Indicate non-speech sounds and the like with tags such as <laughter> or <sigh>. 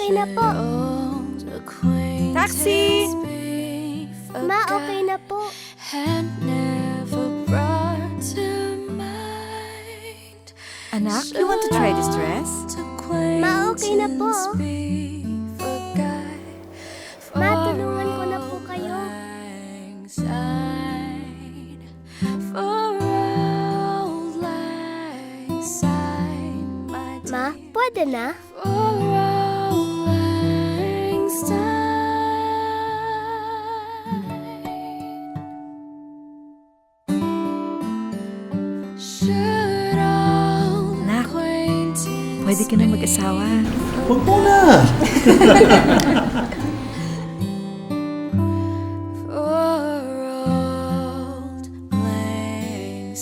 okay na po. Taxi! Ma, okay na po. Anak, you want to try this dress? Ma, okay na po. Ma, tulungan ko na po kayo. Ma, pwede na? For Pwede ka na mag-asawa. Huwag mo! <laughs> For old lang